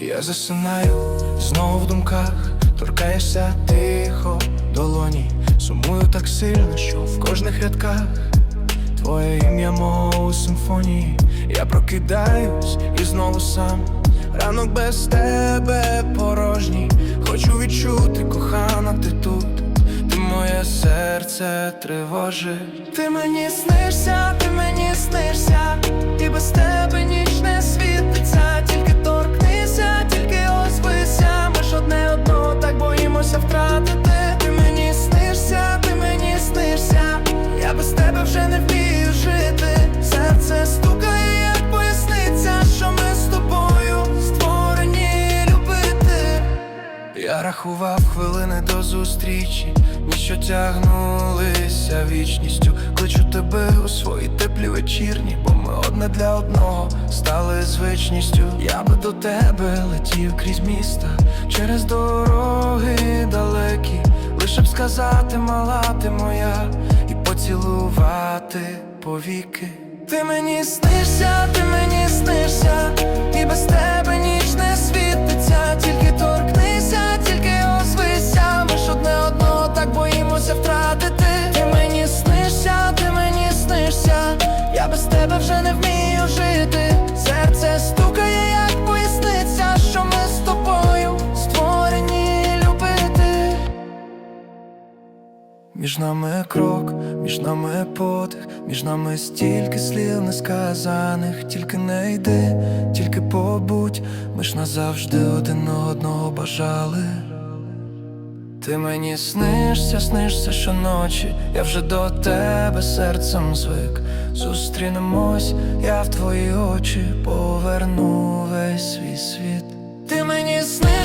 Я засинаю знову в думках, торкаєшся тихо долоні, сумую так сильно, що в кожних рядках Твоє ім'я мого у симфонії, я прокидаюсь і знову сам. Ранок без тебе порожній. Хочу відчути, кохана, ти тут. Ти моє серце тривожить. Ти мені снишся, ти мені снишся, Рахував хвилини до зустрічі, ніщо тягнулися вічністю. Кличу тебе у свої теплі вечірні, бо ми одне для одного стали звичністю. Я би до тебе летів крізь міста, через дороги далекі, лише б сказати, мала ти моя, і поцілувати повіки. Ти мені снишся, ти мені снишся, без тебе вже не вмію жити. Серце стукає, як поясниця, що ми з тобою створені любити. Між нами крок, між нами подих, між нами стільки слів несказаних, тільки не йди, тільки побудь, ми ж назавжди один одного бажали. Ти мені снишся, снишся щоночі, я вже до тебе серцем звик. Зустрінемось, я в твої очі поверну весь свій світ. Ти мені снишся